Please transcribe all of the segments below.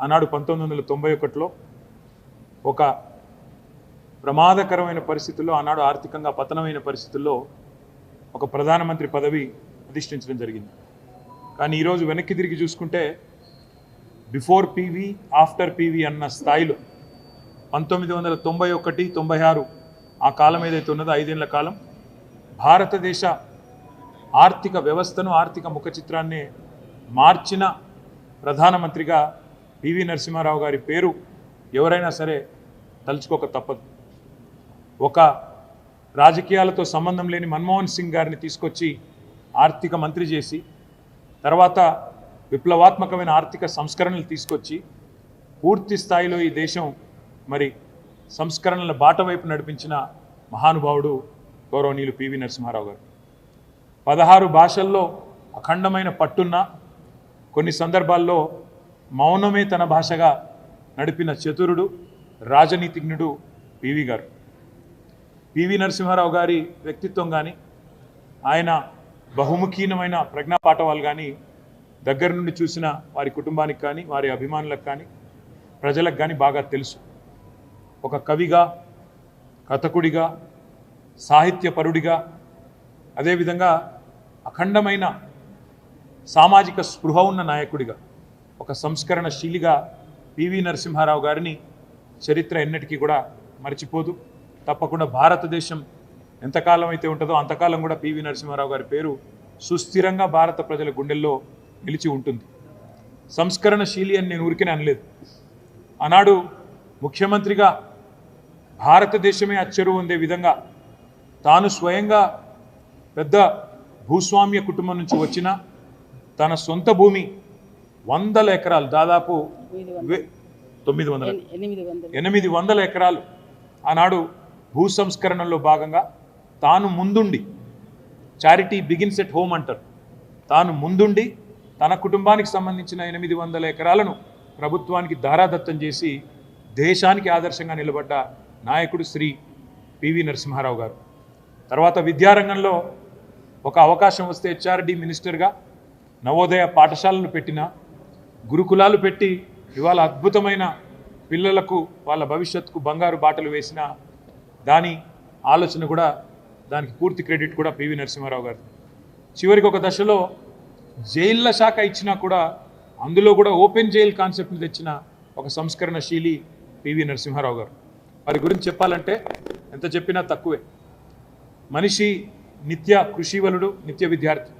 ఆనాడు పంతొమ్మిది వందల తొంభై ఒకటిలో ఒక ప్రమాదకరమైన పరిస్థితుల్లో ఆనాడు ఆర్థికంగా పతనమైన పరిస్థితుల్లో ఒక ప్రధానమంత్రి పదవి అధిష్ఠించడం జరిగింది. కానీ ఈరోజు వెనక్కి తిరిగి చూసుకుంటే బిఫోర్ పీవీ ఆఫ్టర్ పీవీ అన్న స్థాయిలో పంతొమ్మిది వందల తొంభై ఒకటి తొంభై ఆరు ఆ కాలం ఏదైతే ఉన్నదో ఐదేళ్ళ కాలం భారతదేశ ఆర్థిక వ్యవస్థను ఆర్థిక ముఖ చిత్రాన్ని మార్చిన ప్రధానమంత్రిగా పివి నరసింహారావు గారి పేరు ఎవరైనా సరే తలుచుకోక తప్పదు. ఒక రాజకీయాలతో సంబంధం లేని మన్మోహన్ సింగ్ గారిని తీసుకొచ్చి ఆర్థిక మంత్రి చేసి తర్వాత విప్లవాత్మకమైన ఆర్థిక సంస్కరణలు తీసుకొచ్చి పూర్తి స్థాయిలో ఈ దేశం మరి సంస్కరణల బాట వైపు నడిపించిన మహానుభావుడు గౌరవనీయులు పివి నరసింహారావు గారు. పదహారు భాషల్లో అఖండమైన పట్టున్న కొన్ని సందర్భాల్లో మౌనమే తన భాషగా నడిపిన చతురుడు రాజనీతిజ్ఞుడు పివి గారు. పివి నరసింహారావు గారి వ్యక్తిత్వం కానీ ఆయన బహుముఖీనమైన ప్రజ్ఞా పాఠవాలు కానీ దగ్గర నుండి చూసిన వారి కుటుంబానికి కానీ వారి అభిమానులకు కానీ ప్రజలకు కానీ బాగా తెలుసు. ఒక కవిగా కథకుడిగా సాహిత్యపరుడిగా అదేవిధంగా అఖండమైన సామాజిక స్పృహ ఉన్న నాయకుడిగా. ఒక సంస్కరణశీలిగా పివి నరసింహారావు గారిని చరిత్ర ఎన్నటికీ కూడా మర్చిపోదు. తప్పకుండా భారతదేశం ఎంతకాలం అయితే ఉంటుందో అంతకాలం కూడా పివి నరసింహారావు గారి పేరు సుస్థిరంగా భారత ప్రజల గుండెల్లో నిలిచి ఉంటుంది. సంస్కరణశీలి అని నేను ఊరికే అనలేదు. ఆనాడు ముఖ్యమంత్రిగా భారతదేశమే అచ్చరు ఉండే విధంగా తాను స్వయంగా పెద్ద భూస్వామ్య కుటుంబం నుంచి వచ్చిన తన సొంత భూమి వందల ఎకరాలు దాదాపు తొమ్మిది వందల. ఎనిమిది వందలు. ఎకరాలు. ఆనాడు భూ సంస్కరణలో భాగంగా తాను ముందుండి చారిటీ బిగిన్స్ ఎట్ హోమ్ అంటారు. తాను ముందుండి తన కుటుంబానికి సంబంధించిన ఎనిమిది వందల ఎకరాలను ప్రభుత్వానికి దారాదత్తం చేసి దేశానికి ఆదర్శంగా నిలబడ్డ నాయకుడు శ్రీ పివి నరసింహారావు గారు. తర్వాత విద్యారంగంలో ఒక అవకాశం వస్తే హెచ్ఆర్డి మినిస్టర్గా నవోదయ పాఠశాలలు పెట్టిన గురుకులాలు పెట్టి ఇవాళ అద్భుతమైన పిల్లలకు వాళ్ళ భవిష్యత్తుకు బంగారు బాటలు వేసిన దాని ఆలోచన కూడా దానికి పూర్తి క్రెడిట్ కూడా పివి నరసింహారావు గారు చివరికి ఒక దశలో జైళ్ళ శాఖ ఇచ్చినా కూడా అందులో కూడా ఓపెన్ జైల్ కాన్సెప్ట్ని తెచ్చిన ఒక సంస్కరణశీలి పివి నరసింహారావు గారు. వారి గురించి చెప్పాలంటే ఎంత చెప్పినా తక్కువే. మనిషి నిత్య కృషివలుడు నిత్య విద్యార్థి.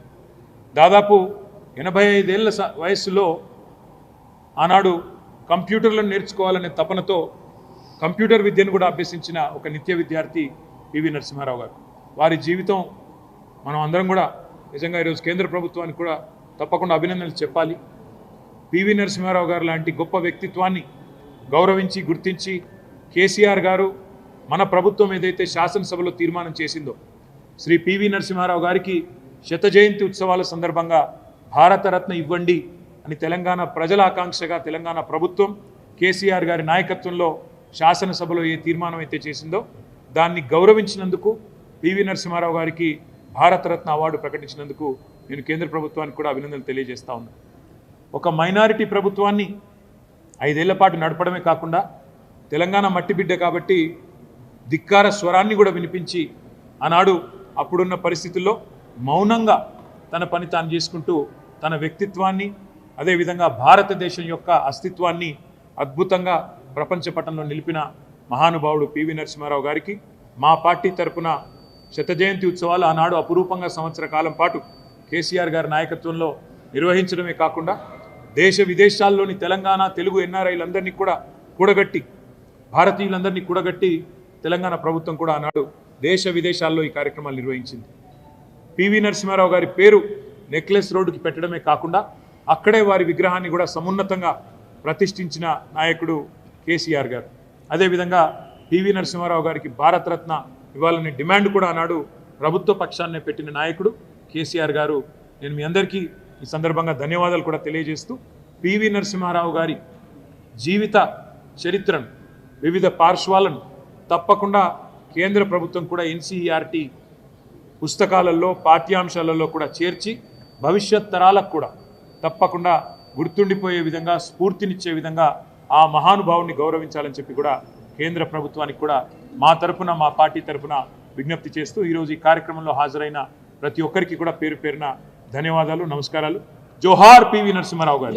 దాదాపు ఎనభై ఐదేళ్ళ స- వయస్సులో ఆనాడు కంప్యూటర్లను నేర్చుకోవాలనే తపనతో కంప్యూటర్ విద్యను కూడా అభ్యసించిన ఒక నిత్య విద్యార్థి పివి నరసింహారావు గారు. వారి జీవితం మనం అందరం కూడా నిజంగా ఈరోజు కేంద్ర ప్రభుత్వానికి కూడా తప్పకుండా అభినందనలు చెప్పాలి. పివి నరసింహారావు గారు లాంటి గొప్ప వ్యక్తిత్వాన్ని గౌరవించి గుర్తించి కేసీఆర్ గారు మన ప్రభుత్వం ఏదైతే శాసనసభలో తీర్మానం చేసిందో శ్రీ పివి నరసింహారావు గారికి శత జయంతి ఉత్సవాల సందర్భంగా భారతరత్న ఇవ్వండి అని తెలంగాణ ప్రజల ఆకాంక్షగా తెలంగాణ ప్రభుత్వం కేసీఆర్ గారి నాయకత్వంలో శాసనసభలో ఏ తీర్మానం అయితే చేసిందో దాన్ని గౌరవించినందుకు పివి నరసింహారావు గారికి భారతరత్న అవార్డు ప్రకటించినందుకు నేను కేంద్ర ప్రభుత్వానికి కూడా అభినందనలు తెలియజేస్తా ఉన్నాను ఒక మైనారిటీ ప్రభుత్వాన్ని ఐదేళ్ళ పాటు నడపడమే కాకుండా తెలంగాణ మట్టి బిడ్డ కాబట్టి ధిక్కార స్వరాన్ని కూడా వినిపించి ఆనాడు అప్పుడున్న పరిస్థితుల్లో మౌనంగా తన పని తాను చేసుకుంటూ తన వ్యక్తిత్వాన్ని అదేవిధంగా భారతదేశం యొక్క అస్తిత్వాన్ని అద్భుతంగా ప్రపంచ పటంలో నిలిపిన మహానుభావుడు పివి నరసింహారావు గారికి మా పార్టీ తరపున శతజయంతి ఉత్సవాలు ఆనాడు అపురూపంగా సంవత్సర కాలం పాటు కేసీఆర్ గారి నాయకత్వంలో నిర్వహించడమే కాకుండా దేశ విదేశాల్లోని తెలంగాణ తెలుగు ఎన్ఆర్ఐలందరినీ కూడా కూడగట్టి భారతీయులందరినీ కూడగట్టి తెలంగాణ ప్రభుత్వం కూడా ఆనాడు దేశ విదేశాల్లో ఈ కార్యక్రమాలు నిర్వహించింది. పివి నరసింహారావు గారి పేరు నెక్లెస్ రోడ్డుకి పెట్టడమే కాకుండా అక్కడే వారి విగ్రహాన్ని కూడా సమున్నతంగా ప్రతిష్ఠించిన నాయకుడు కేసీఆర్ గారు. అదేవిధంగా పివి నరసింహారావు గారికి భారతరత్న ఇవ్వాలనే డిమాండ్ కూడా ఆనాడు ప్రభుత్వ పక్షాన్నే పెట్టిన నాయకుడు కేసీఆర్ గారు. నేను మీ అందరికీ ఈ సందర్భంగా ధన్యవాదాలు కూడా తెలియజేస్తూ పివి నరసింహారావు గారి జీవిత చరిత్రను వివిధ పార్శ్వాలను తప్పకుండా కేంద్ర ప్రభుత్వం కూడా ఎన్సీఈఆర్టీ పుస్తకాలలో పాఠ్యాంశాలలో కూడా చేర్చి భవిష్యత్ తరాలకు కూడా తప్పకుండా గుర్తుండిపోయే విధంగా స్ఫూర్తినిచ్చే విధంగా ఆ మహానుభావుని గౌరవించాలని చెప్పి కూడా కేంద్ర ప్రభుత్వానికి కూడా మా తరపున మా పార్టీ తరపున విజ్ఞప్తి చేస్తూ ఈరోజు ఈ కార్యక్రమంలో హాజరైన ప్రతి ఒక్కరికి కూడా పేరు పేరున ధన్యవాదాలు నమస్కారాలు. జోహార్ పివి నరసింహారావు గారు.